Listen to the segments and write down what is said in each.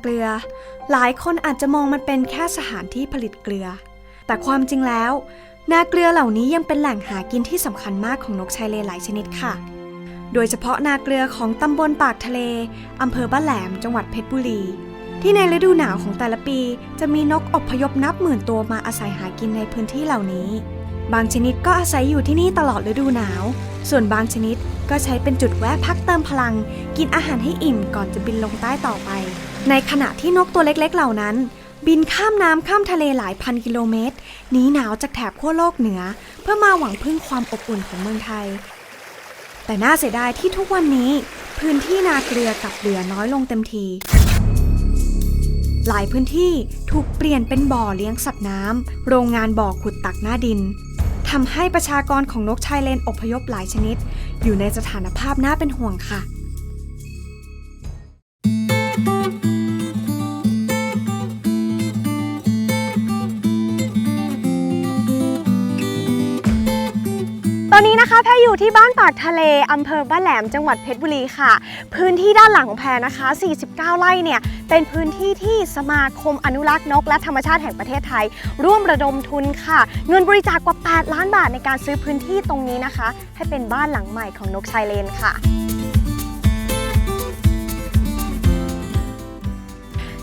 เกลือ หลายคนอาจจะมองมันเป็นแค่สถานที่ผลิตเกลือ แต่ความจริงแล้ว นาเกลือเหล่านี้ยังเป็นแหล่งหากินที่สำคัญมากของนกชายเลนหลายชนิดค่ะ โดยเฉพาะนาเกลือของตำบลปากทะเลอำเภอบ้านแหลม จังหวัดเพชรบุรี ที่ในฤดูหนาวของแต่ละปี จะมีนกอพยพนับหมื่นตัวมาอาศัยหากินในพื้นที่เหล่านี้ บางชนิดก็อาศัยอยู่ที่นี่ตลอดฤดูหนาว ส่วนบางชนิดก็ใช้เป็นจุดแวะพักเติมพลัง กินอาหารให้อิ่มก่อนจะบินลงใต้ต่อไป ในขณะที่นกตัวเล็กๆ เหล่านั้น บินข้ามน้ำข้ามทะเลหลายพันกิโลเมตรหนีหนาวจากแถบขั้วโลกเหนือ เพื่อมาหวังพึ่งความอบอุ่นของเมืองไทย แต่น่าเสียดายที่ทุกวันนี้ พื้นที่นาเกลือกับเหลือน้อยลงเต็มที หลายพื้นที่ถูกเปลี่ยนเป็นบ่อเลี้ยงสัตว์น้ำโรงงานบ่อขุดตักหน้าดินทำให้ประชากรของนกชายเลนอพยพหลายชนิด อยู่ในสถานภาพน่าเป็นห่วงค่ะ ตอนนี้นะคะแพรอยู่ที่บ้านปากทะเลอำเภอบ้านแหลมจังหวัดเพชรบุรีค่ะ พื้นที่ด้านหลังของแพรนะคะ 49 ไร่เนี่ยเป็นพื้นที่ที่สมาคมอนุรักษ์นกและธรรมชาติแห่งประเทศไทย ร่วมระดมทุนค่ะ เงินบริจาคกว่า 8 ล้านบาทในการซื้อพื้นที่ตรงนี้นะคะ ให้เป็นบ้านหลังใหม่ของนกชายเลนค่ะ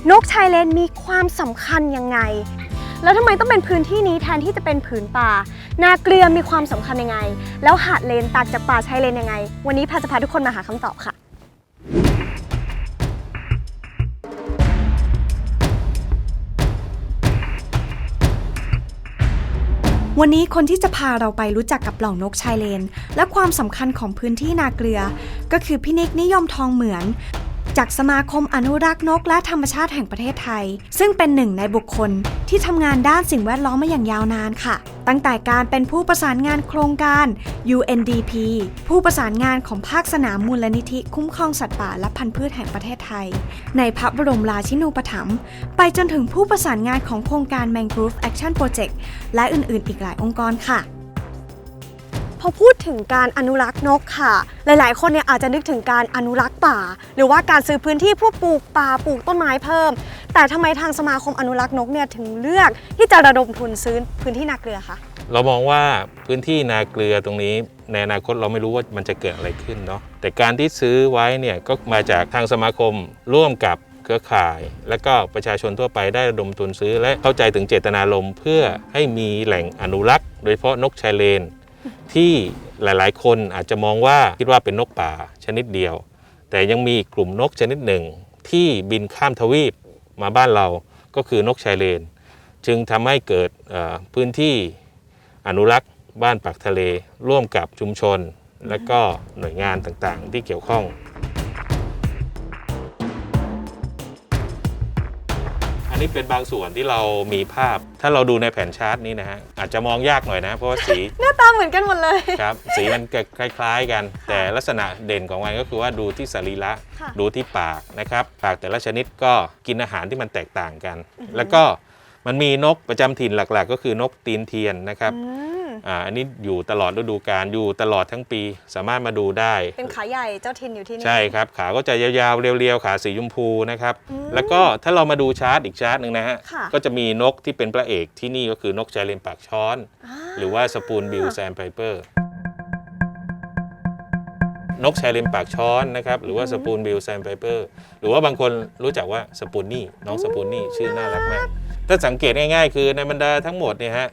นกชายเลนมีความสำคัญยังไง แล้วทำไมต้องเป็นพื้นที่นี้แทนที่จะเป็นผืนป่า นาเกลือมีความสำคัญยังไง แล้วหาดเลนตางจากป่าชายเลนยังไง วันนี้พรจะพาทุกคนมาหาคำตอบค่ะวันนี้คนที่จะพาเราไปรู้จักกับเหล่านกชายเลน และความสำคัญของพื้นที่นาเกลือ ก็คือพี่นิกนิยมทองเหมือน จากสมาคมอนุรักษ์นกและธรรมชาติแห่งประเทศไทย ซึ่งเป็นหนึ่งในบุคคลที่ทำงานด้านสิ่งแวดล้อมมาอย่างยาวนานค่ะ ตั้งแต่การเป็นผู้ประสานงานโครงการ UNDP ผู้ประสานงานของภาคสนามมูลนิธิคุ้มครองสัตว์ป่าและพันธุ์พืชแห่งประเทศไทย ในพระบรมราชินูปถัมภ์ไปจนถึงผู้ประสานงานของโครงการ Mangrove Action Project และอื่นๆ อีกหลายองค์กรค่ะ พอพูดถึงการอนุรักษ์นกค่ะ หลายๆ คนเนี่ยอาจจะนึกถึงการอนุรักษ์ป่า หรือว่าการซื้อพื้นที่เพื่อปลูกป่าปลูกต้นไม้เพิ่ม แต่ทำไมทางสมาคมอนุรักษ์นกเนี่ยถึงเลือกที่จะระดมทุนซื้อพื้นที่นาเกลือคะเรามองว่าพื้นที่นาเกลือตรงนี้ ในอนาคตเราไม่รู้ว่ามันจะเกิดอะไรขึ้นเนาะแต่การที่ซื้อไว้เนี่ยก็มาจากทางสมาคมร่วมกับเครือข่าย และก็ประชาชนทั่วไปได้ระดมทุนซื้อ และเข้าใจถึงเจตนารมณ์เพื่อให้มีแหล่งอนุรักษ์ โดยเฉพาะนกชายเลน ที่หลายๆ คนอาจจะมองว่าคิดว่าเป็นนกป่าชนิดเดียว แต่ยังมีกลุ่มนกชนิดหนึ่ง ที่บินข้ามทวีปมาบ้านเราก็คือนกชายเลน จึงทำให้เกิดพื้นที่อนุรักษ์บ้านปากทะเล ร่วมกับชุมชน และก็หน่วยงานต่างๆ ที่เกี่ยวข้อง นนี้เป็นบางส่วนที่เรามีภาพ ถ้าเราดูในแผนชาร์ตนี้นะฮะอาจจะมองยากหน่อยนะ เพราะว่าสีหน้าตาเหมือนกันหมดเลย ครับสีมันจะคล้าย ๆ กัน แต่ลักษณะเด่นของมันก็คือว่าดูที่สรีระค่ะ ดูที่ปากนะครับปากแต่ละชนิดก็กินอาหารที่มันแตกต่างกัน แล้วก็ มันมีนกประจำถิ่นหลักๆ ก็คือนกตีนเทียนนะครับอืมอ่าอันนี้อยู่ตลอดฤดูกาลอยู่ตลอดทั้งปีสามารถมาดูได้ เป็นขาใหญ่เจ้าทินอยู่ที่นี่ใช่ครับ ขาก็จะยาวๆเรียวๆ ขาสีชมพูนะครับอืมแล้วก็ถ้าเรามาดูชาร์ตอีกชาร์ตหนึ่งนะฮะค่ะก็จะมีนกที่เป็นพระเอกที่นี่ก็คือนกชายเลนปากช้อน หรือว่าสปูนบิลแซมไพเปอร์นกชายเลนปากช้อนนะครับหรือว่าสปูนบิลแซมไพเปอร์หรือว่าบางคนรู้จักว่าสปูนนี่น้องสปูนนี่ชื่อน่ารักมาก ถ้าสังเกตง่ายๆ คือในบรรดาทั้งหมดเนี่ยฮะ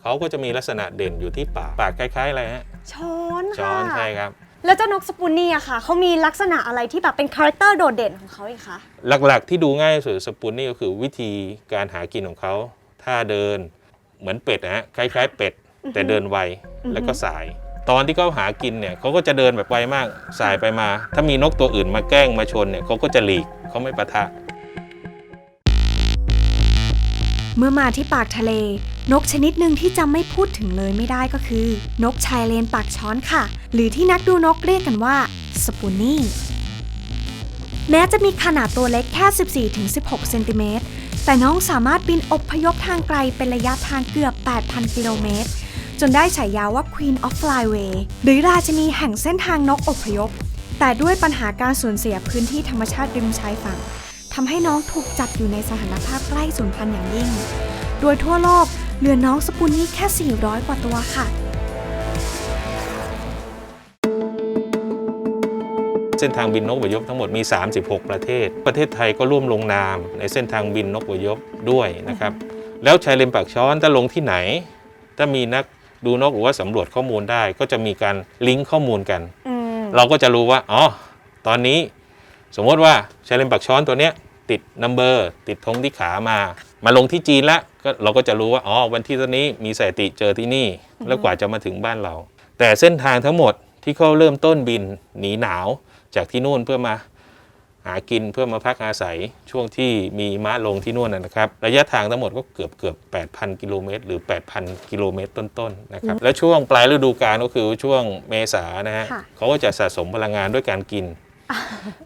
เขาก็จะมีลักษณะเด่นอยู่ที่ปากปากคล้ายๆอะไรฮะช้อนค่ะช้อนใช่ครับ แล้วเจ้านกสปูนนี่อะค่ะเขามีลักษณะอะไรที่แบบเป็นคาแรคเตอร์โดดเด่นของเขาอีกคะหลักๆ ที่ดูง่ายที่สุดสปูนนี่ก็คือวิธีการหากินของเขาท่าเดินเหมือนเป็ดนะฮะคล้ายๆเป็ด แต่เดินไวแล้วก็สาย ตอนที่เขาหากินเนี่ยเขาก็จะเดินแบบไวมากสายไปมา ถ้ามีนกตัวอื่นมาแกล้งมาชนเนี่ยเขาก็จะหลีกเขาไม่ปะทะ เมื่อมาที่ปากทะเล นกชนิดหนึ่งที่จำไม่พูดถึงเลยไม่ได้ก็คือ นกชายเลนปากช้อนค่ะ หรือที่นักดูนกเรียกกันว่าสปูนี่แม้จะมีขนาดตัวเล็กแค่ 14-16 เซนติเมตร แต่น้องสามารถบินอบพยพทางไกลเป็นระยะทางเกือบ 8,000 กิโลเมตร จนได้ฉายาว่า Queen of Flyway หรือราชินีแห่งเส้นทางนกอบพยพ แต่ด้วยปัญหาการสูญเสียพื้นที่ธรรมชาติริมชายฝั่ง ทำให้น้องถูกจัดอยู่ในสถานภาพใกล้สูญพันธุ์อย่างยิ่ง โดยทั่วโลกเหลือน้องสปุนนิกแค่ 400 กว่าตัวค่ะ เส้นทางบินนกอพยพทั้งหมดมี 36 ประเทศ ประเทศไทยก็ร่วมลงนามในเส้นทางบินนกอพยพด้วยนะครับ แล้วชายเลนปากช้อนถ้าลงที่ไหน ถ้ามีนักดูนกหรือว่าสำรวจข้อมูลได้ ก็จะมีการลิงก์ข้อมูลกันอืมเราก็จะรู้ว่า อ๋อ ตอนนี้สมมติว่าชายเลนปากช้อนตัวเนี้ย ติดนัมเบอร์ติดธงที่ขามา มาลงที่จีนแล้วก็เราก็จะรู้ว่าอ๋อวันที่ตัวนี้มีสถิติเจอที่นี่ แล้วกว่าจะมาถึงบ้านเรา แต่เส้นทางทั้งหมดที่เขาเริ่มต้นบินหนีหนาวจากที่นู่นเพื่อมาหากินเพื่อมาพักอาศัยช่วงที่มีม้าลงที่นู่นนะนะครับ ระยะทางทั้งหมดก็เกือบเกือบ8,000 กิโลเมตร หรือ 8,000 กิโลเมตรต้นๆนะครับ และช่วงปลายฤดูกาลก็คือช่วงเมษานะฮะค่ะเขาก็จะสะสมพลังงานด้วยการกิน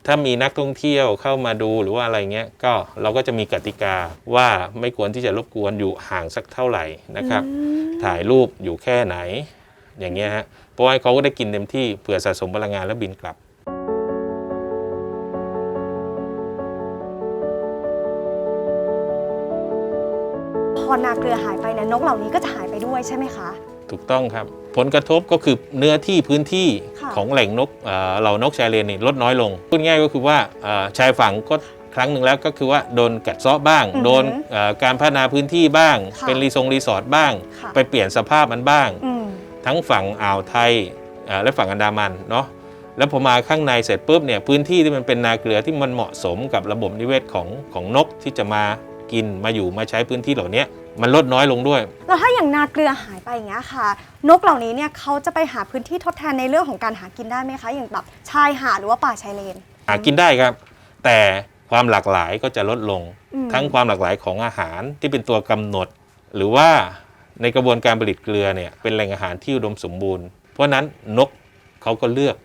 ถ้ามีนักท่องเที่ยวเข้ามาดูหรือว่าอะไรเงี้ยก็เราก็จะมีกติกาว่าไม่ควรที่จะรบกวนอยู่ห่างสักเท่าไหร่นะครับ ถ่ายรูปอยู่แค่ไหน อย่างเงี้ยฮะเพราะว่าเขาก็ได้กินเต็มที่เผื่อสะสมพลังงานแล้วบินกลับพอนาเกลือหายไปเนี่ยนกเหล่านี้ก็จะหายไปด้วยใช่ไหมคะ ถูกต้องครับ ผลกระทบก็คือเนื้อที่พื้นที่ค่ะของแหล่งนกเอ่อเหล่านกชายเลนนี่ลดน้อยลงพูดง่ายก็คือว่าเอ่อชายฝั่งก็ครั้งหนึ่งแล้วก็คือว่าโดนกัดเซาะบ้าง โดนเอ่อการพัฒนาพื้นที่บ้างค่ะเป็นรีสงรีสอร์ทบ้างค่ะไปเปลี่ยนสภาพมันบ้างอืมทั้งฝั่งอ่าวไทยเอ่อและฝั่งอันดามันเนาะแล้วพอมาข้างในเสร็จปุ๊บเนี่ยพื้นที่ที่มันเป็นนาเกลือที่มันเหมาะสมกับระบบนิเวศของของนกที่จะมา กินมาอยู่มาใช้พื้นที่เหล่านี้มันลดน้อยลงด้วย แล้วถ้าอย่างนาเกลือหายไปอย่างเงี้ยค่ะ นกเหล่านี้เนี่ยเขาจะไปหาพื้นที่ทดแทนในเรื่องของการหากินได้ไหมคะ อย่างแบบชายหาดหรือว่าป่าชายเลน หากินได้ครับ แต่ความหลากหลายก็จะลดลงอืมทั้งความหลากหลายของอาหารที่เป็นตัวกำหนด หรือว่าในกระบวนการผลิตเกลือเนี่ยเป็นแหล่งอาหารที่อุดมสมบูรณ์ เพราะฉะนั้นนกเขาก็เลือก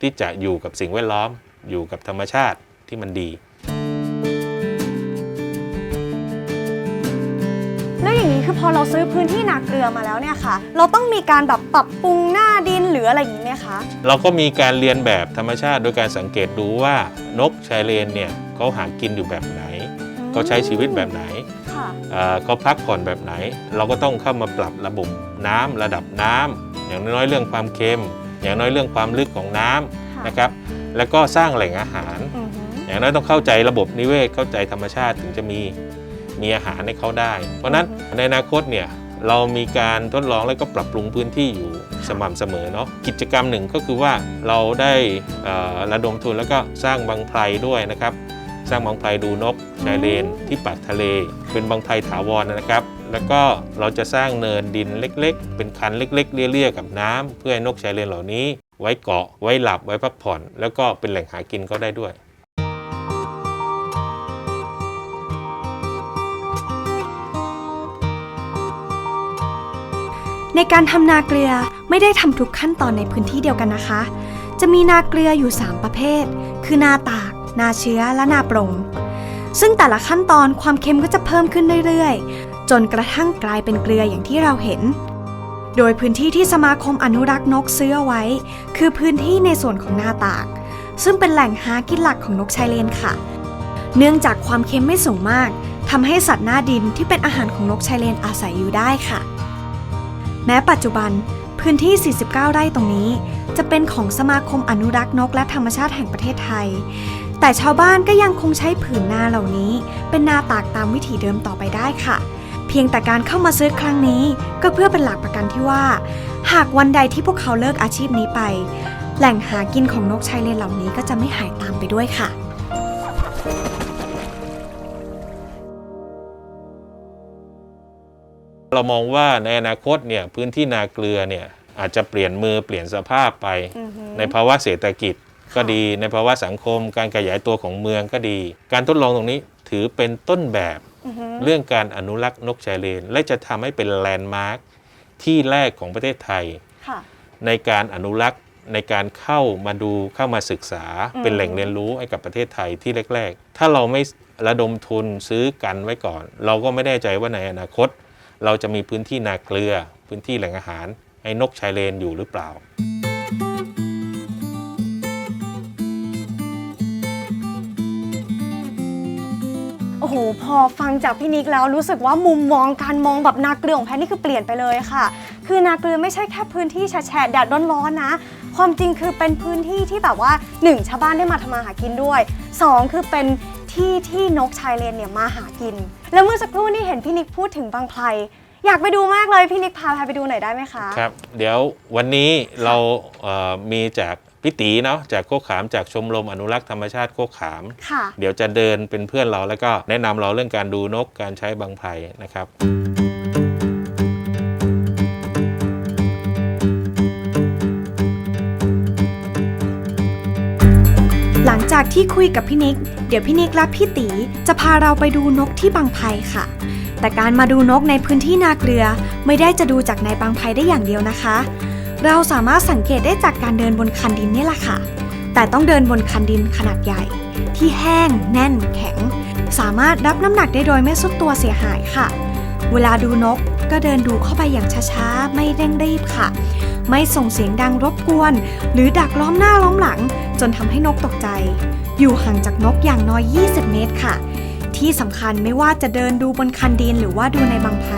ที่จะอยู่กับสิ่งแวดล้อม อยู่กับธรรมชาติที่มันดี พอเราซื้อพื้นที่นาเกลือมาแล้วเนี่ยค่ะ เราต้องมีการแบบปรับปรุงหน้าดินหรืออะไรอย่างนี้ไหมคะ เราก็มีการเรียนแบบธรรมชาติ โดยการสังเกตดูว่านกชายเลนเนี่ยเขาหากินอยู่แบบไหนเขาใช้ชีวิตแบบไหนค่ะเอ่อเขาพักผ่อนแบบไหน เราก็ต้องเข้ามาปรับระบบน้ำระดับน้ำอย่างน้อยๆเรื่องความเค็ม อย่างน้อยเรื่องความลึกของน้ำค่ะนะครับ แล้วก็สร้างแหล่งอาหารอือหืออย่างน้อยต้องเข้าใจระบบนิเวศเข้าใจธรรมชาติถึงจะมี มีอาหารให้เขาได้ เพราะฉะนั้นในอนาคตเนี่ยเรามีการทดลองแล้วก็ปรับปรุงพื้นที่อยู่สม่ำเสมอเนาะกิจกรรมหนึ่งก็คือว่าเราได้เอ่อระดมทุนแล้วก็สร้างบังไพรด้วยนะครับ สร้างบังไพรดูนกชายเลนที่ปากทะเล เป็นบังไพรถาวรนะครับ แล้วก็เราจะสร้างเนินดินเล็ก ๆ เป็นคันเล็ก ๆเลี่ยๆกับน้ำเพื่อให้นกชายเลนเหล่านี้ ไว้เกาะไว้หลับไว้พักผ่อน แล้วก็เป็นแหล่งหากินก็ได้ด้วย ในการทำนาเกลือไม่ได้ทำทุกขั้นตอนในพื้นที่เดียวกันนะคะ จะมีนาเกลืออยู่ 3 ประเภท คือนาตาก นาเชื้อ และนาปรง ซึ่งแต่ละขั้นตอนความเค็มก็จะเพิ่มขึ้นเรื่อยๆ จนกระทั่งกลายเป็นเกลืออย่างที่เราเห็น โดยพื้นที่ที่สมาคมอนุรักษ์นกซื้อเอาไว้ คือพื้นที่ในส่วนของนาตาก ซึ่งเป็นแหล่งหากินหลักของนกชายเลนค่ะ เนื่องจากความเค็มไม่สูงมากทำให้สัตว์หน้าดินที่เป็นอาหารของนกชายเลนอาศัยอยู่ได้ค่ะ แม้ปัจจุบันพื้นที่ 49 ไร่ตรงนี้ จะเป็นของสมาคมอนุรักษ์นกและธรรมชาติแห่งประเทศไทย แต่ชาวบ้านก็ยังคงใช้ผืนนาเหล่านี้ เป็นนาตากตามวิถีเดิมต่อไปได้ค่ะ เพียงแต่การเข้ามาซื้อครั้งนี้ ก็เพื่อเป็นหลักประกันที่ว่า หากวันใดที่พวกเขาเลิกอาชีพนี้ไป แหล่งหากินของนกชายเลนเหล่านี้ก็จะไม่หายตามไปด้วยค่ะ เรามองว่าในอนาคตเนี่ยพื้นที่นาเกลือเนี่ยอาจจะเปลี่ยนมือเปลี่ยนสภาพไป อือหือในภาวะเศรษฐกิจก็ดีในภาวะสังคม การขยายตัวของเมืองก็ดี การทดลองตรงนี้ถือเป็นต้นแบบอือหือเรื่องการอนุรักษ์นกชายเลน และจะทำให้เป็นแลนด์มาร์คที่แรกของประเทศไทย ค่ะ ในการอนุรักษ์ในการเข้ามาดูเข้ามาศึกษาอืม เป็นแหล่งเรียนรู้ให้กับประเทศไทยที่แรก ๆ ถ้าเราไม่ระดมทุนซื้อกันไว้ก่อน เราก็ไม่แน่ใจว่าในอนาคต เราจะมีพื้นที่นาเกลือ พื้นที่แหล่งอาหาร ให้นกชายเลนอยู่หรือเปล่าพโห พอฟังจากพี่นิกแล้วรู้สึกว่ามุมมองการมองแบบนาเกลือของแพทนี่คือเปลี่ยนไปเลยค่ะ คือนาเกลือไม่ใช่แค่พื้นที่แฉะแดดร้อนๆนะ ความจริงคือเป็นพื้นที่ที่แบบว่าหนึ่งชาวบ้านได้มาทำมาหากินด้วยสองคือเป็น ที่ที่นกชายเลนเนี่ยมาหากิน แล้วเมื่อสักครู่นี่เห็นพี่นิกพูดถึงบางไพรอยากไปดูมากเลยพี่นิกพาแพทไปดูหน่อยได้ไหมคะครับ เดี๋ยววันนี้เราเอ่อมีจากพิตีเนาะจากโคกขามจากชมรมอนุรักษ์ธรรมชาติโคกขาม ค่ะ เดี๋ยวจะเดินเป็นเพื่อนเราแล้วก็แนะนำเราเรื่องการดูนกการใช้บังไพรนะครับ จากที่คุยกับพี่นิก เดี๋ยวพี่นิกและพี่ตีจะพาเราไปดูนกที่บางไพรค่ะ แต่การมาดูนกในพื้นที่นาเกลือ ไม่ได้จะดูจากในบางไพรได้อย่างเดียวนะคะ เราสามารถสังเกตได้จากการเดินบนคันดินนี่แหละค่ะ แต่ต้องเดินบนคันดินขนาดใหญ่ ที่แห้ง แน่น แข็ง สามารถรับน้ำหนักได้โดยไม่สุดตัวเสียหายค่ะ เวลาดูนก ก็เดินดูเข้าไปอย่างช้าๆ ไม่เร่งรีบค่ะ ไม่ส่งเสียงดังรบกวน หรือดักล้อมหน้าล้อมหลัง จนทำให้นกตกใจ อยู่ห่างจากนกอย่างน้อย 20 เมตรค่ะ ที่สำคัญไม่ว่าจะเดินดูบนคันดินหรือว่าดูในบางไพร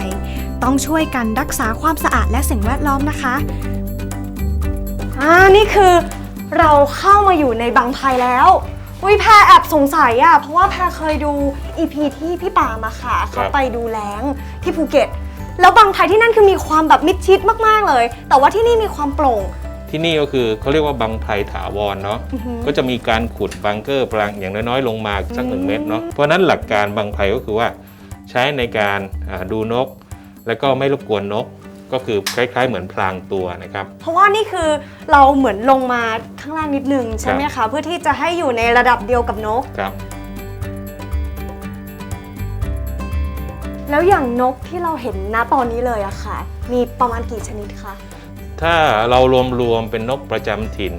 ต้องช่วยกันรักษาความสะอาดและสิ่งแวดล้อมนะคะอ่านี่คือเราเข้ามาอยู่ในบางไพรแล้วอุ้ยแพรแอบสงสัยอะเพราะว่าแพรเคยดูอีพีที่พี่ปามาค่ะครัเขาบไปดูแล้งที่ภูเก็ต แล้วบางไพรที่นั่นคือมีความแบบมิดชิดมากๆเลย แต่ว่าที่นี่มีความโปร่ง ที่นี่ก็คือเขาเรียกว่าบังไพรถาวรเนาะอือหือก็จะมีการขุดบังเกอร์ปรังอย่างน้อยๆ ลงมาสักหนึ่งอืมเมตรเนาะเพราะฉะนั้นหลักการบังไพรก็คือว่าใช้ในการอ่าดูนก แล้วก็ไม่รบกวนนกก็คือคล้าย ๆ เหมือนพรางตัวนะครับ เพราะว่านี่คือเราเหมือนลงมาข้างล่างนิดนึงใช่ไหมคะเพื่อที่จะให้อยู่ในระดับเดียวกับนกครับ แล้วอย่างนกที่เราเห็นณตอนนี้เลยอะค่ะ มีประมาณกี่ชนิดคะ ถ้าเรารวมๆเป็นนกประจำถิ่น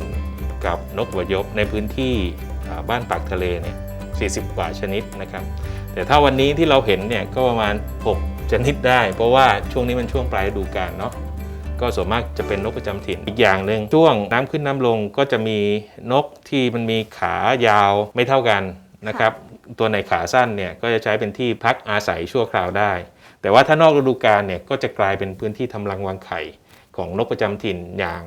กับนกอพยพในพื้นที่บ้านปากทะเลเนี่ย40 กว่าชนิดนะครับ แต่ถ้าวันนี้ที่เราเห็นเนี่ยก็ประมาณ 6 ชนิดได้ เพราะว่าช่วงนี้มันช่วงปลายฤดูกาลเนาะก็ส่วนมากจะเป็นนกประจำถิ่นอีกอย่างหนึ่งช่วงน้ำขึ้นน้ำลงก็จะมีนกที่มันมีขายาวไม่เท่ากันนะครับ ตัวไหนขาสั้นเนี่ยก็จะใช้เป็นที่พักอาศัยชั่วคราวได้ แต่ว่าถ้านอกฤดูกาลเนี่ยก็จะกลายเป็นพื้นที่ทำรังวางไข่ของนกประจำถิ่นอย่าง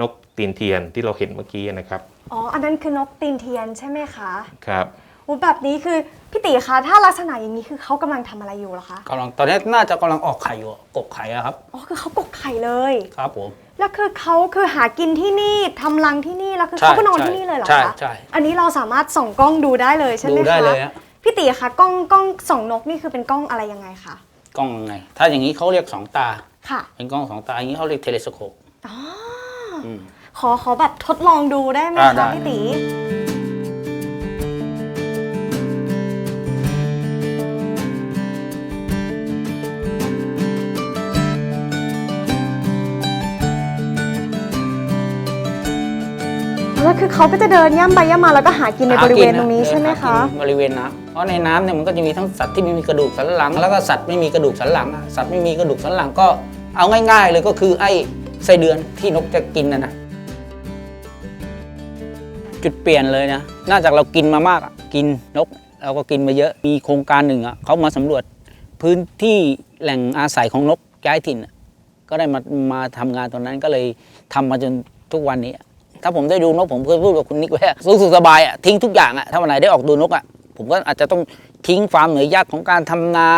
นกตีนเทียนที่เราเห็นเมื่อกี้นะครับ อ๋อ อันนั้นคือนกตีนเทียนใช่ไหมคะ ครับโอ้แบบนี้คือพี่ติคะถ้าลักษณะอย่างนี้คือเขากำลังทำอะไรอยู่เหรอคะกำลังตอนนี้น่าจะกำลังออกไข่อยู่กบไข่อะครับ อ๋อ คือเขากกไข่เลย ครับผม แล้วคือเขาคือหากินที่นี่ทำรังที่นี่แล้วคือใช่เขาก็นอนใช่ที่นี่เลยเหรอใช่คะใช่ อันนี้เราสามารถส่องกล้องดูได้เลยใช่ไหมดูคะได้เลยฮะ พี่ติคะกล้องกล้องส่องนกนี่คือเป็นกล้องอะไรยังไงคะกล้องไง ถ้าอย่างนี้เขาเรียกสองตา ค่ะเป็นกล้องสองตา อย่างนี้เขาเรียกเทเลสโคป อ๋ออืมขอขอแบบทดลองดูได้ไหมอ่าได้ คะพี่ติ คือเขาก็จะเดินย่ำไปย่ำมาแล้วก็หากินในบริเวณตรงนี้ใช่ไหมคะ หากินบริเวณน้ำเพราะในน้ำเนี่ยมันก็จะมีทั้งสัตว์ที่ไม่มีกระดูกสันหลัง แล้วก็สัตว์ไม่มีกระดูกสันหลังอะสัตว์ไม่มีกระดูกสันหลังก็เอาง่าย ๆ เลยก็คือไอ้ไส้เดือนที่นกจะกินนะนะจุดเปลี่ยนเลยนะน่าจากเรากินมามากอะกินนกเราก็กินมาเยอะมีโครงการหนึ่งอะเขามาสำรวจพื้นที่แหล่งอาศัยของนกย้ายถิ่นอะก็ได้มามาทำงานตรงนั้นก็เลยทำมาจนทุกวันนี้ ถ้าผมได้ดูนกผมเคยพูดกับคุณนิกไว้อะรู้สึกสบายอะทิ้งทุกอย่างอะถ้าวันไหนได้ออกดูนกอะผมก็อาจจะต้องทิ้งความเหนื่อยยากของการทำนา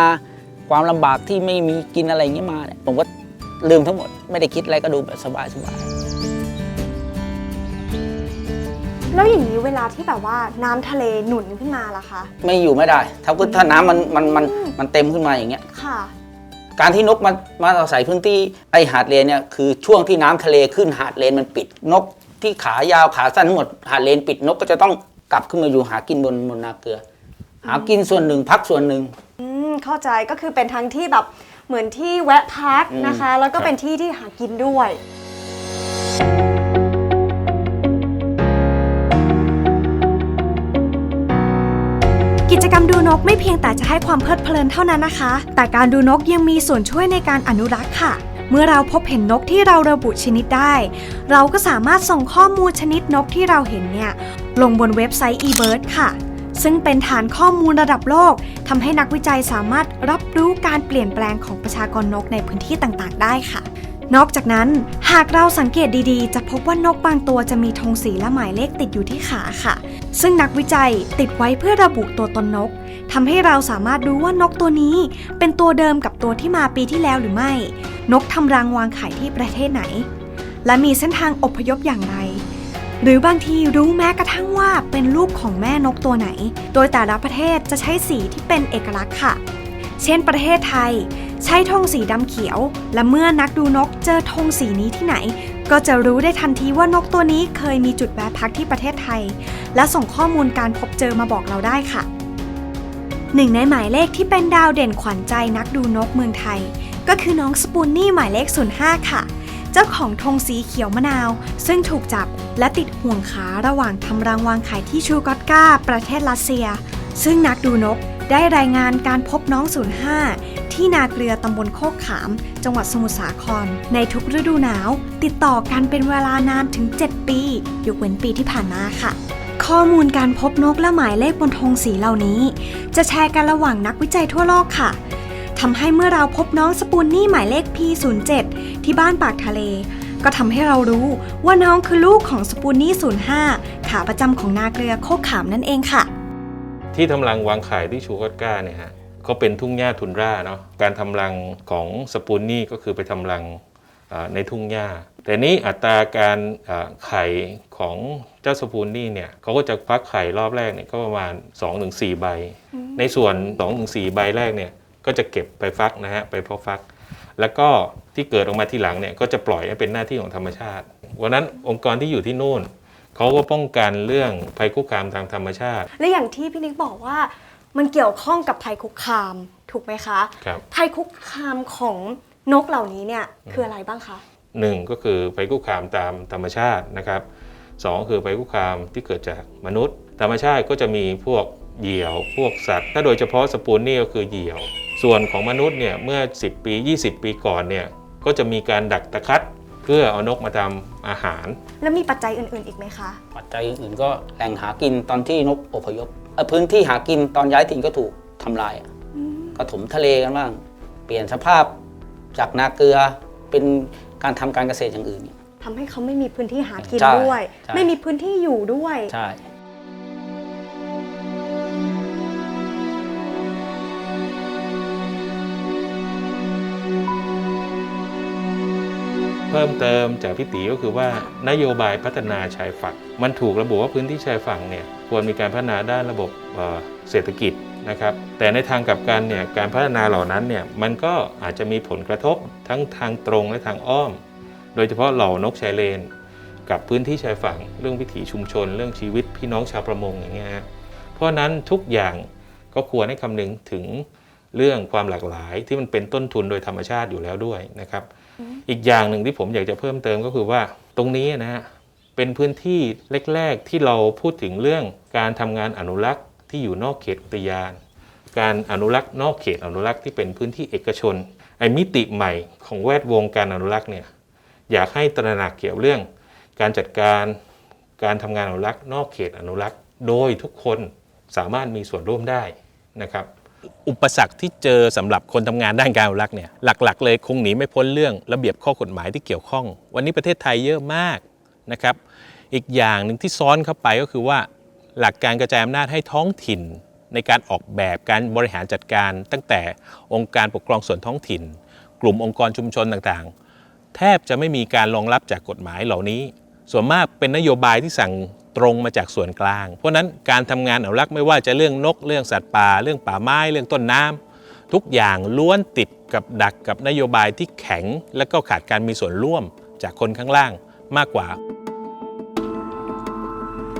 ความลำบากที่ไม่มีกินอะไรอย่างเงี้ยมาเนี่ยผมก็ลืมทั้งหมดไม่ได้คิดอะไรก็ดูแบบสบายสบายแล้วอย่างนี้เวลาที่แบบว่าน้ำทะเลหนุนขึ้นมาล่ะคะ ไม่อยู่ไม่ได้ ถ้าถ้าน้ำมันมันมันมันเต็มขึ้นมาอย่างเงี้ยค่ะ การที่นกมันมาอาศัยพื้นที่ไอหาดเลนเนี่ยคือช่วงที่น้ำทะเลขึ้นหาดเลนมันปิดนก ที่ขายาวขาสั้นทั้งหมดหาดเลนปิดนกก็จะต้องกลับขึ้นมาอยู่หากินบนบนนาเกลือ หากินส่วนหนึ่งพักส่วนหนึ่ง อืมเข้าใจก็คือเป็นทั้งที่แบบเหมือนที่แวะพักอืมนะคะ แล้วก็ครับเป็นที่ที่หากินด้วย กิจกรรมดูนกไม่เพียงแต่จะให้ความเพลิดเพลินเท่านั้นนะคะ แต่การดูนกยังมีส่วนช่วยในการอนุรักษ์ค่ะ เมื่อเราพบเห็นนกที่เราระบุชนิดได้ เราก็สามารถส่งข้อมูลชนิดนกที่เราเห็นเนี่ยลงบนเว็บไซต์ eBird ค่ะ ซึ่งเป็นฐานข้อมูลระดับโลกทำให้นักวิจัยสามารถรับรู้การเปลี่ยนแปลงของประชากรนกในพื้นที่ต่างๆ ได้ค่ะ นอกจากนั้นหากเราสังเกตดีๆ จะพบว่านกบางตัวจะมีธงสีและหมายเลขติดอยู่ที่ขาค่ะ ซึ่งนักวิจัยติดไว้เพื่อระบุตัวตนนกทำให้เราสามารถรู้ว่านกตัวนี้ เป็นตัวเดิมกับตัวที่มาปีที่แล้วหรือไม่ นกทำรังวางไข่ที่ประเทศไหน และมีเส้นทางอพยพอย่างไร หรือบางทีรู้แม้กระทั่งว่าเป็นลูกของแม่นกตัวไหน โดยแต่ละประเทศจะใช้สีที่เป็นเอกลักษณ์ค่ะ เช่นประเทศไทย ใช้ธงสีดำเขียว และเมื่อนักดูนกเจอธงสีนี้ที่ไหน ก็จะรู้ได้ทันทีว่านกตัวนี้เคยมีจุดแวะพักที่ประเทศไทย และส่งข้อมูลการพบเจอมาบอกเราได้ค่ะหนึ่งในหมายเลขที่เป็นดาวเด่นขวัญใจนักดูนกเมืองไทย ก็คือน้องสปูนนี่หมายเลข 05 ค่ะ เจ้าของธงสีเขียวมะนาว ซึ่งถูกจับและติดห่วงขาระหว่างทำรังวางไข่ที่ชูกอตกาประเทศรัสเซีย ซึ่งนักดูนก ได้รายงานการพบน้อง 05 ที่นาเกลือตำบลโคกขาม จังหวัดสมุทรสาคร ในทุกฤดูหนาว ติดต่อกันเป็นเวลานานถึง 7 ปี ยกเว้นปีที่ผ่านมาค่ะ ข้อมูลการพบนกและหมายเลขบนธงสีเหล่านี้ จะแชร์กันระหว่างนักวิจัยทั่วโลกค่ะทำให้เมื่อเราพบน้องสปูนนี่หมายเลข P07 ที่บ้านปากทะเล ก็ทำให้เรารู้ว่าน้องคือลูกของสปูนนี่05 ขาประจำของนาเกลือโคกขามนั่นเองค่ะ ที่ทำรังวางไข่ที่ชูกอตก้าเนี่ยฮะก็เป็นทุ่งหญ้าทุนร่าเนาะการทำรังของสปูนนี่ก็คือไปทำรังอ่าในทุ่งหญ้า แต่นี้อัตราการอ่าไข่ของเจ้าสปูนนี่เนี่ยเขาก็จะฟักไข่รอบแรกเนี่ยก็ประมาณ 2-4 ใบ ในส่วน 2-4 ใบแรกเนี่ยก็จะเก็บไปฟักนะฮะไปเพาะฟัก แล้วก็ที่เกิดออกมาทีหลังเนี่ยก็จะปล่อยให้เป็นหน้าที่ของธรรมชาติ วันนั้นองค์กรที่อยู่ที่นู่น เขาก็ป้องกันเรื่องภัยคุกคามทางธรรมชาติ และอย่างที่พี่นิกบอกว่ามันเกี่ยวข้องกับภัยคุกคามถูกไหมคะครับภัยคุกคามของนกเหล่านี้เนี่ยคืออะไรบ้างคะหนึ่งก็คือภัยคุกคามตามธรรมชาตินะครับสองคือภัยคุกคามที่เกิดจากมนุษย์ ธรรมชาติก็จะมีพวกเหยี่ยวพวกสัตว์ ถ้าโดยเฉพาะสปูนนี่ก็คือเหยี่ยว ส่วนของมนุษย์เนี่ยเมื่อ 10 ปี 20 ปีก่อนเนี่ยก็จะมีการดักตะคัด เพื่อเอานกมาทำอาหาร แล้วมีปัจจัยอื่นๆอีกไหมคะ ปัจจัยอื่นๆก็แหล่งหากินตอนที่นกอพยพเอ่อพื้นที่หากินตอนย้ายถิ่นก็ถูกทำลายอะก็ถมทะเลกันบ้าง เปลี่ยนสภาพจากนาเกลือเป็นการทำการเกษตรอย่างอื่น ทำให้เขาไม่มีพื้นที่หากินใช่ด้วย ใช่ ไม่มีพื้นที่อยู่ด้วย ใช่ เพิ่มเติมจากพี่ตีก็คือว่านโยบายพัฒนาชายฝั่งมันถูกระบุว่าพื้นที่ชายฝั่งเนี่ยควรมีการพัฒนาด้านระบบเเศรษฐกิจนะครับแต่ในทางกลับกันเนี่ยการพัฒนาเหล่านั้นเนี่ยมันก็อาจจะมีผลกระทบทั้งทางตรงและทางอ้อม โดยเฉพาะเหล่านกชายเลน กับพื้นที่ชายฝั่ง เรื่องวิถีชุมชน เรื่องชีวิตพี่น้องชาวประมงอย่างเงี้ยฮะเพราะนั้นทุกอย่างก็ควรให้คำนึงถึงเรื่องความหลากหลายที่มันเป็นต้นทุนโดยธรรมชาติอยู่แล้วด้วยนะครับ อีกอย่างหนึ่งที่ผมอยากจะเพิ่มเติมก็คือว่าตรงนี้นะฮะเป็นพื้นที่แรก ๆ ที่เราพูดถึงเรื่องการทำงานอนุรักษ์ที่อยู่นอกเขตอุทยาน การอนุรักษ์นอกเขตอนุรักษ์ที่เป็นพื้นที่เอกชนไอ้มิติใหม่ของแวดวงการอนุรักษ์เนี่ยอยากให้ตระหนักเกี่ยวเรื่อง การจัดการการทำงานอนุรักษ์ นอกเขตอนุรักษ์ โดยทุกคนสามารถมีส่วนร่วมได้นะครับ อุปสรรคที่เจอสำหรับคนทำงานด้านการอนุรักษ์เนี่ยหลัก ๆ เลยคงหนีไม่พ้นเรื่องระเบียบข้อกฎหมายที่เกี่ยวข้อง วันนี้ประเทศไทยเยอะมากนะครับ อีกอย่างหนึ่งที่ซ้อนเข้าไปก็คือว่า หลักการกระจายอำนาจให้ท้องถิ่น ในการออกแบบการบริหารจัดการ ตั้งแต่องค์การปกครองส่วนท้องถิ่น กลุ่มองค์กรชุมชนต่างๆ แทบจะไม่มีการรองรับจากกฎหมายเหล่านี้ ส่วนมากเป็นนโยบายที่สั่ง ตรงมาจากส่วนกลาง เพราะฉะนั้นการทำงานอนุรักษ์ไม่ว่าจะเรื่องนก เรื่องสัตว์ป่า เรื่องป่าไม้เรื่องต้นน้ำทุกอย่างล้วนติดกับดักกับนโยบายที่แข็ง และก็ขาดการมีส่วนร่วมจากคนข้างล่างมากกว่า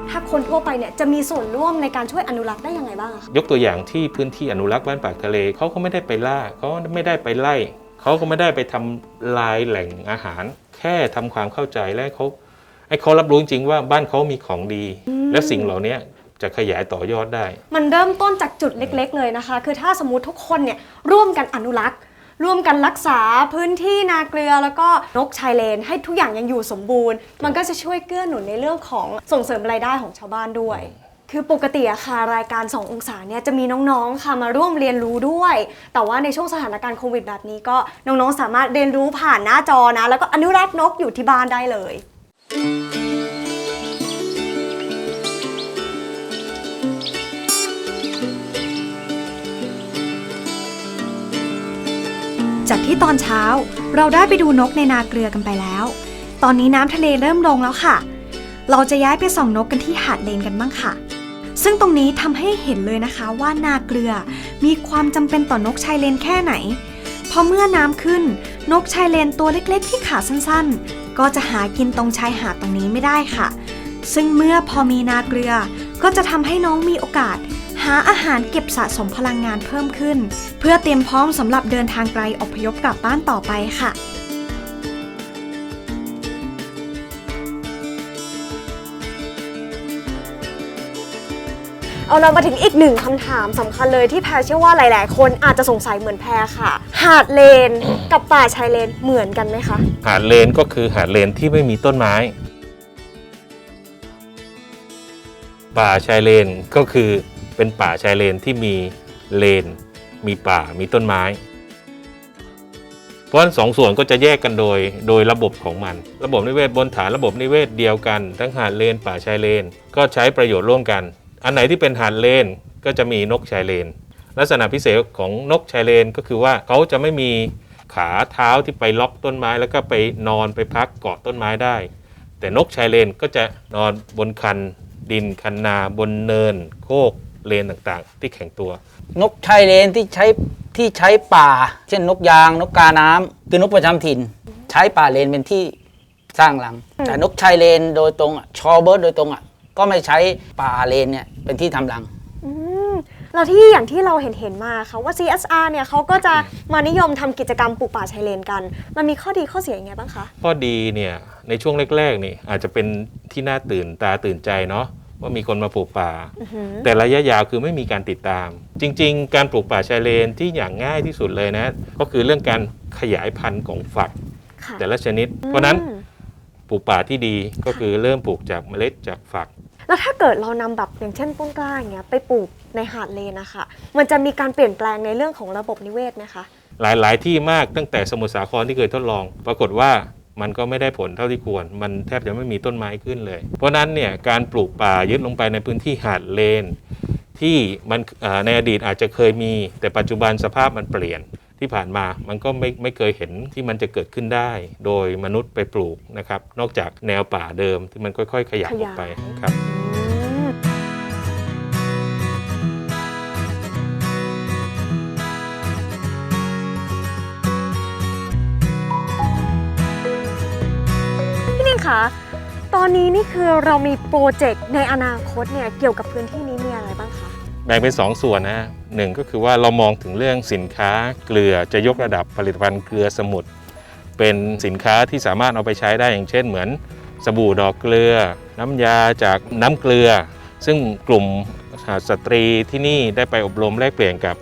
ถ้าคนทั่วไปเนี่ยจะมีส่วนร่วมในการช่วยอนุรักษ์ได้ยังไงบ้างอะคะยกตัวอย่างที่พื้นที่อนุรักษ์บ้านปากทะเลเขาก็ไม่ได้ไปล่าเขาไม่ได้ไปไล่เขาก็ไม่ได้ไปทำลายแหล่งอาหาร แค่ทำความเข้าใจและให้เขา ให้เขารับรู้จริงๆว่าบ้านเขามีของดี และสิ่งเหล่านี้จะขยายต่อยอดได้ มันเริ่มต้นจากจุดเล็กๆ เลยนะคะ คือถ้าสมมุติทุกคนเนี่ยร่วมกันอนุรักษ์ ร่วมกันรักษาพื้นที่นาเกลือแล้วก็นกชายเลน ให้ทุกอย่างยังอยู่สมบูรณ์ มันก็จะช่วยเกื้อหนุนในเรื่องของส่งเสริมรายได้ของชาวบ้านด้วยคือปกติอะค่ะรายการ 2 องศาเนี่ยจะมีน้องๆค่ะมาร่วมเรียนรู้ด้วย แต่ว่าในช่วงสถานการณ์โควิดแบบนี้ก็น้องๆสามารถเรียนรู้ผ่านหน้าจอนะ แล้วก็อนุรักษ์นกอยู่ที่บ้านได้เลย จากที่ตอนเช้าเราได้ไปดูนกในนาเกลือกันไปแล้ว ตอนนี้น้ำทะเลเริ่มลงแล้วค่ะ เราจะย้ายไปส่องนกกันที่หาดเลนกันบ้างค่ะ ซึ่งตรงนี้ทำให้เห็นเลยนะคะว่านาเกลือมีความจำเป็นต่อนกชายเลนแค่ไหนเพราะเมื่อน้ำขึ้นนกชายเลนตัวเล็กๆ ที่ขาสั้นๆ ก็จะหากินตรงชายหาดตรงนี้ไม่ได้ค่ะ ซึ่งเมื่อพอมีนาเกลือ ก็จะทำให้น้องมีโอกาส หาอาหารเก็บสะสมพลังงานเพิ่มขึ้น เพื่อเตรียมพร้อมสำหรับเดินทางไกลอพยพกลับบ้านต่อไปค่ะ เอาเรามาถึงอีกหนึ่งคำถามสำคัญเลยที่แพรเชื่อว่าหลาย ๆ คนอาจจะสงสัยเหมือนแพรค่ะ หาดเลนกับป่าชายเลนเหมือนกันไหมคะ หาดเลนก็คือหาดเลนที่ไม่มีต้นไม้ ป่าชายเลนก็คือเป็นป่าชายเลนที่มีเลน มีป่ามีต้นไม้ เพราะฉะนั้นสองส่วนก็จะแยกกันโดยโดยระบบของมัน ระบบนิเวศบนฐานระบบนิเวศเดียวกัน ทั้งหาดเลนป่าชายเลนก็ใช้ประโยชน์ร่วมกัน อันไหนที่เป็นหาดเลนก็จะมีนกชายเลน ลักษณะพิเศษของนกชายเลนก็คือว่าเขาจะไม่มีขาเท้าที่ไปล็อกต้นไม้ แล้วก็ไปนอนไปพักเกาะต้นไม้ได้ แต่นกชายเลนก็จะนอนบนคันดินคันนาบนเนิน โคกเลนต่างๆ ที่แข็งตัว นกชายเลนที่ใช้ที่ใช้ป่า เช่นนกยางนกกาน้ำคือนกประจำถิ่น ใช้ป่าเลนเป็นที่สร้างรัง แต่นกชายเลนโดยตรงอะชอเบิร์ดโดยตรงอะ ก็ไม่ใช้ป่าเลนเนี่ยเป็นที่ทำรัง อืมแล้วที่อย่างที่เราเห็นเห็นๆมาค่ะว่า CSR เนี่ยเขาก็จะมานิยมทำกิจกรรมปลูกป่าชายเลนกัน มันมีข้อดีข้อเสียยังไงบ้างคะ ข้อดีเนี่ยในช่วงแรกๆนี่อาจจะเป็นที่น่าตื่นตาตื่นใจเนาะว่ามีคนมาปลูกป่า อื้อหือ แต่ระยะยาวคือไม่มีการติดตาม จริง ๆ การปลูกป่าชายเลนที่อย่างง่ายที่สุดเลยนะ ก็คือเรื่องการขยายพันธุ์ของฝัก ค่ะแต่ละชนิด เพราะฉะนั้นอืม ปลูกป่าที่ดีก็คือเริ่มปลูกจากเมล็ดจากฝัก แล้วถ้าเกิดเรานำแบบอย่างเช่นต้นกล้าอย่างเงี้ยไปปลูกในหาดเลนนะคะมันจะมีการเปลี่ยนแปลงในเรื่องของระบบนิเวศไหมคะหลาย ๆ ที่มากตั้งแต่สมุทรสาครที่เคยทดลอง ปรากฏว่ามันก็ไม่ได้ผลเท่าที่ควร มันแทบจะไม่มีต้นไม้ขึ้นเลย เพราะนั้นเนี่ยการปลูกป่ายึดลงไปในพื้นที่หาดเลน ที่มันในอดีตอาจจะเคยมี แต่ปัจจุบันสภาพมันเปลี่ยน ที่ผ่านมามันก็ไม่ไม่เคยเห็นที่มันจะเกิดขึ้นได้ โดยมนุษย์ไปปลูกนะครับ นอกจากแนวป่าเดิมที่มันค่อย ๆ ขยับออกไปครับอืมพี่นิ่งคะตอนนี้นี่คือเรามีโปรเจกต์ในอนาคตเนี่ยเกี่ยวกับพื้นที่นี้มีอะไรบ้างคะ แบ่งเป็น2ส่วนนะฮะ หนึ่งก็คือว่าเรามองถึงเรื่องสินค้าเกลือจะยกระดับผลิตภัณฑ์เกลือสมุทรเป็นสินค้าที่สามารถเอาไปใช้ได้อย่างเช่นเหมือนสบู่ดอกเกลือ น้ำยาจากน้ำเกลือ ซึ่งกลุ่มสตรีที่นี่ได้ไปอบรมแลกเปลี่ยนกับ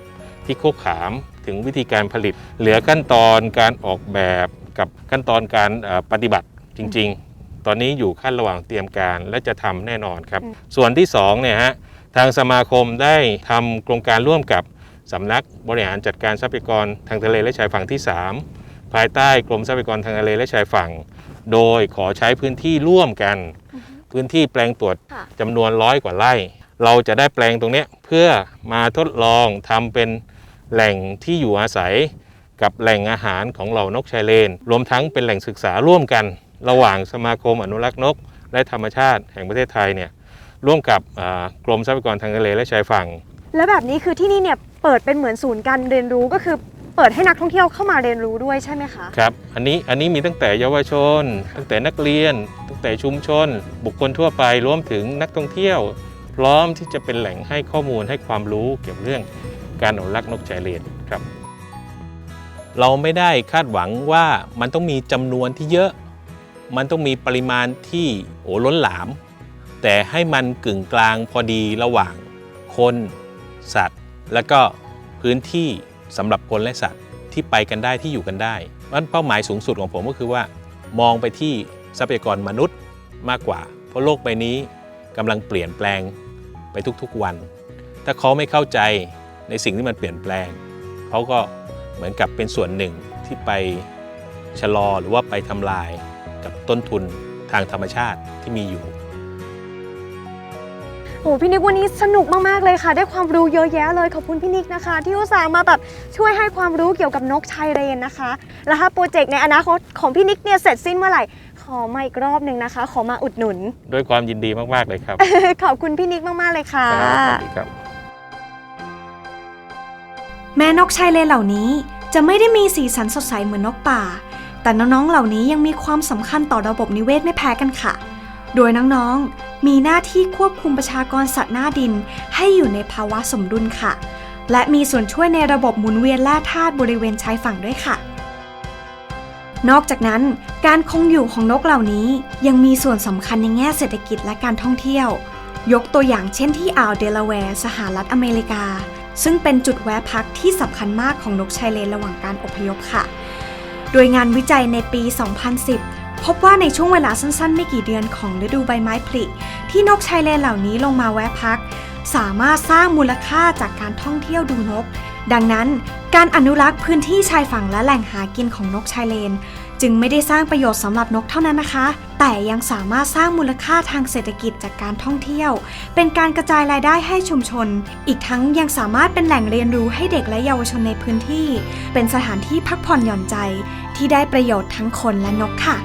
ที่โคกขามถึงวิธีการผลิต เหลือขั้นตอนการออกแบบกับขั้นตอนการเอ่อปฏิบัติจริง ๆ ตอนนี้อยู่ขั้นระหว่างเตรียมการและจะทำแน่นอนครับ ส่วนที่สองเนี่ยฮะ ทางสมาคมได้ทำโครงการร่วมกับสำนักบริหารจัดการทรัพยากรทางทะเลและชายฝั่งที่ 3 ภายใต้กรมทรัพยากรทางทะเลและชายฝั่ง โดยขอใช้พื้นที่ร่วมกัน พื้นที่แปลงตรวจค่ะจำนวนร้อยกว่าไร่ เราจะได้แปลงตรงเนี้ยเพื่อมาทดลองทำเป็นแหล่งที่อยู่อาศัยกับแหล่งอาหารของเหล่านกชายเลน รวมทั้งเป็นแหล่งศึกษาร่วมกัน ระหว่างสมาคมอนุรักษ์นก และธรรมชาติแห่งประเทศไทยเนี่ย ร่วมกับอ่ากรมทรัพยากรทางทะเลและชายฝั่ง แล้วแบบนี้คือที่นี่เนี่ยเปิดเป็นเหมือนศูนย์การเรียนรู้ก็คือเปิดให้นักท่องเที่ยวเข้ามาเรียนรู้ด้วยใช่ไหมคะครับอันนี้อันนี้มีตั้งแต่เยาวชน ตั้งแต่นักเรียน ตั้งแต่ชุมชน บุคคลทั่วไปรวมถึงนักท่องเที่ยว พร้อมที่จะเป็นแหล่งให้ข้อมูลให้ความรู้เกี่ยวกับเรื่องการอนุรักษ์นกชายเลนครับ เราไม่ได้คาดหวังว่ามันต้องมีจำนวนที่เยอะ มันต้องมีปริมาณที่โอ้ล้นหลาม แต่ให้มันกึ่งกลางพอดีระหว่างคน สัตว์ และก็พื้นที่สำหรับคนและสัตว์ที่ไปกันได้ที่อยู่กันได้มันเป้าหมายสูงสุดของผมก็คือว่า มองไปที่ทรัพยากรมนุษย์มากกว่า เพราะโลกใบนี้กำลังเปลี่ยนแปลงไปทุกๆวัน ถ้าเขาไม่เข้าใจในสิ่งที่มันเปลี่ยนแปลง เขาก็เหมือนกับเป็นส่วนหนึ่งที่ไปชะลอหรือว่าไปทำลายกับต้นทุนทางธรรมชาติที่มีอยู่ โอ้พี่นิกวันนี้สนุกมากๆเลยค่ะ ได้ความรู้เยอะแยะเลยขอบคุณพี่นิกนะคะ ที่อุตส่าห์มาแบบช่วยให้ความรู้เกี่ยวกับนกชายเรนนะคะ แล้วถ้าโปรเจกต์ในอนาคตของพี่นิกเนี่ยเสร็จสิ้นเมื่อไหร่ ขอมาอีกรอบหนึ่งนะคะ ขอมาอุดหนุน ด้วยความยินดีมาก ๆ เลยครับขอบคุณพี่นิกมากๆเลยค่ะ ครับสวัสดีครับ แม้นกชายเลนเหล่านี้จะไม่ได้มีสีสันสดใสเหมือนนกป่า แต่น้องๆ เหล่านี้ยังมีความสำคัญต่อระบบนิเวศไม่แพ้กันค่ะ โดยน้องๆ มีหน้าที่ควบคุมประชากรสัตว์หน้าดิน ให้อยู่ในภาวะสมดุลค่ะ และมีส่วนช่วยในระบบหมุนเวียนแร่ธาตุบริเวณชายฝั่งด้วยค่ะ นอกจากนั้น การคงอยู่ของนกเหล่านี้ยังมีส่วนสำคัญในแง่เศรษฐกิจและการท่องเที่ยว ยกตัวอย่างเช่นที่อ่าวเดลาแวร์สหรัฐอเมริกา ซึ่งเป็นจุดแวะพักที่สำคัญมากของนกชายเลนระหว่างการอพยพค่ะ โดยงานวิจัยในปี 2010 พบว่าในช่วงเวลาสั้นๆ ไม่กี่เดือนของฤดูใบไม้ผลิ ที่นกชายเลนเหล่านี้ลงมาแวะพัก สามารถสร้างมูลค่าจากการท่องเที่ยวดูนก ดังนั้น การอนุรักษ์พื้นที่ชายฝั่งและแหล่งหากินของนกชายเลน จึงไม่ได้สร้างประโยชน์สำหรับนกเท่านั้นนะคะ แต่ยังสามารถสร้างมูลค่าทางเศรษฐกิจจากการท่องเที่ยว เป็นการกระจายรายได้ให้ชุมชน อีกทั้งยังสามารถเป็นแหล่งเรียนรู้ให้เด็กและเยาวชนในพื้นที่ เป็นสถานที่พักผ่อนหย่อนใจ ที่ได้ประโยชน์ทั้งคนและนกค่ะ